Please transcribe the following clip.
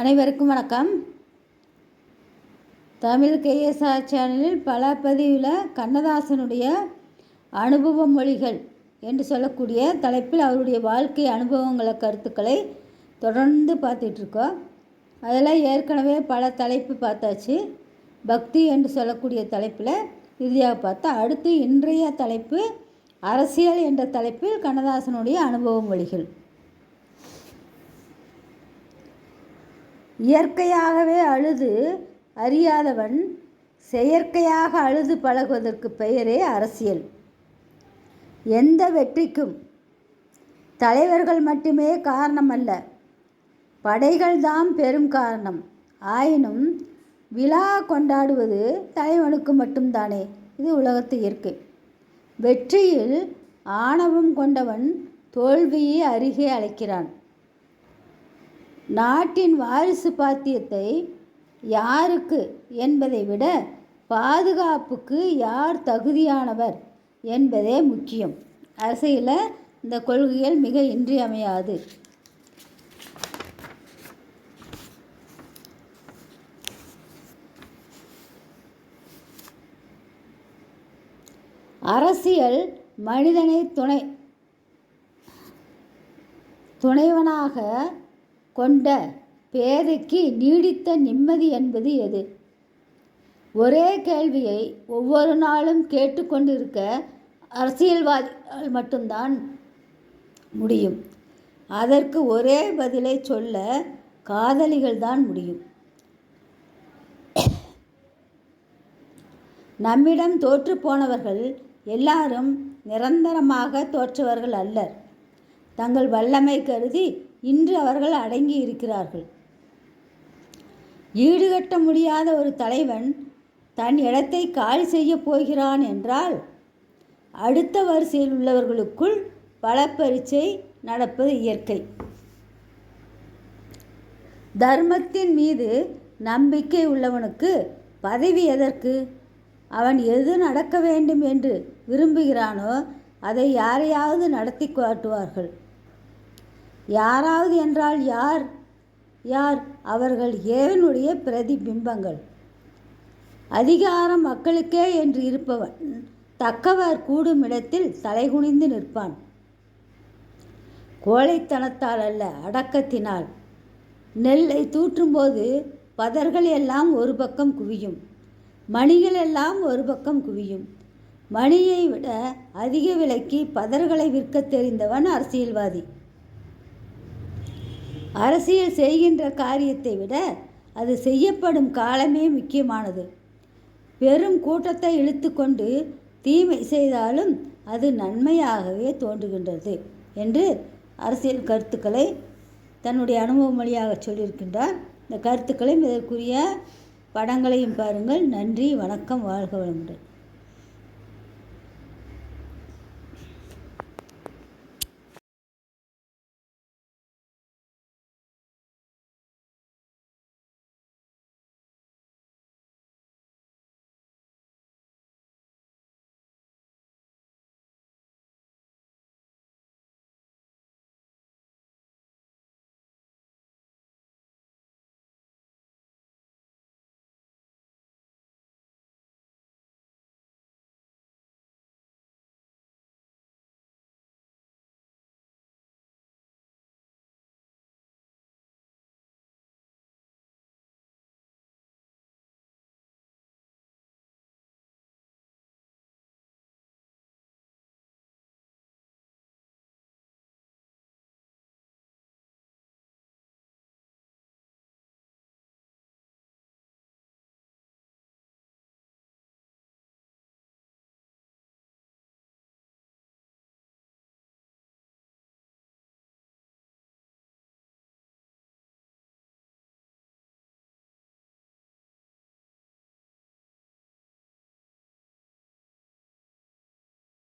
அனைவருக்கும் வணக்கம். தமிழ் கேஎஸ்ஆர் சேனலில் பல பதிவில் கண்ணதாசனுடைய அனுபவ மொழிகள் என்று சொல்லக்கூடிய தலைப்பில் அவருடைய வாழ்க்கை அனுபவங்களை கருத்துக்களை தொடர்ந்து பார்த்துட்ருக்கோம். அதில் ஏற்கனவே பல தலைப்பு பார்த்தாச்சு. பக்தி என்று சொல்லக்கூடிய தலைப்பில் இறுதியாக பார்த்தா அடுத்து இன்றைய தலைப்பு அரசியல் என்ற தலைப்பில் கண்ணதாசனுடைய அனுபவ மொழிகள் இயற்கையாகவே அழுது அறியாதவன் செயற்கையாக அழுது பழகுவதற்கு பெயரே அரசியல். எந்த வெற்றிக்கும் தலைவர்கள் மட்டுமே காரணமல்ல படைகள்தான் பெரும் காரணம். ஆயினும் விழா கொண்டாடுவது தலைவனுக்கு மட்டும்தானே? இது உலகத்து இயற்கை. வெற்றியில் ஆணவம் கொண்டவன் தோல்வியை அருகே அழைக்கிறான். நாட்டின் வாரிசு பாத்தியத்தை யாருக்கு என்பதை விட பாதுகாப்புக்கு யார் தகுதியானவர் என்பதே முக்கியம். அரசியலில் இந்த கொள்கைகள் மிக இன்றியமையாது. அரசியல் மனிதனை துணை துணைவனாக கொண்ட பேதைக்கு நீடித்த நிம்மதி என்பது எது? ஒரே கேள்வியை ஒவ்வொரு நாளும் கேட்டுக்கொண்டிருக்க அரசியல்வாதிகள் மட்டும்தான் முடியும். அதற்கு ஒரே பதிலை சொல்ல காதலிகள் தான் முடியும். நம்மிடம் தோற்று போனவர்கள் எல்லாரும் நிரந்தரமாக தோற்றவர்கள் அல்லர். தங்கள் வல்லமை கருதி இன்று அவர்கள் அடங்கி இருக்கிறார்கள். ஈடுகட்ட முடியாத ஒரு தலைவன் தன் இடத்தை காலி செய்ய போகிறான் என்றால் அடுத்த வரிசையில் உள்ளவர்களுக்குள் பல பரீட்சை நடப்பது இயற்கை. தர்மத்தின் மீது நம்பிக்கை உள்ளவனுக்கு பதவி எதற்கு? அவன் எது நடக்க வேண்டும் என்று விரும்புகிறானோ அதை யாரையாவது நடத்தி காட்டுவார்கள். யாராவது என்றால் யார்? யார்? அவர்கள் இறைவனுடைய பிரதிபிம்பங்கள். அதிகாரம் மக்களுக்கே என்று இருப்பவன் தக்கவர் கூடும் இடத்தில் தலைகுனிந்து நிற்பான். கோழைத்தனத்தால் அல்ல அடக்கத்தினால். நெல்லை தூற்றும்போது பதர்கள் எல்லாம் ஒரு பக்கம் குவியும். மணிகள் எல்லாம் ஒரு பக்கம் குவியும். மணியை விட அதிக விலைக்கு பதர்களை விற்க தெரிந்தவன் அரசியல்வாதி. அரசியல் செய்கின்ற காரியத்தை விட அது செய்யப்படும் காலமே முக்கியமானது. பெரும் கூட்டத்தை இழுத்து கொண்டு தீமை செய்தாலும் அது நன்மையாகவே தோன்றுகின்றது என்று அரசியல் கருத்துக்களை தன்னுடைய அனுபவ மொழியாக சொல்லியிருக்கின்றார். இந்த கருத்துக்களையும் இதற்குரிய படங்களையும் பாருங்கள். நன்றி வணக்கம் வாழ்க வளமுடன்.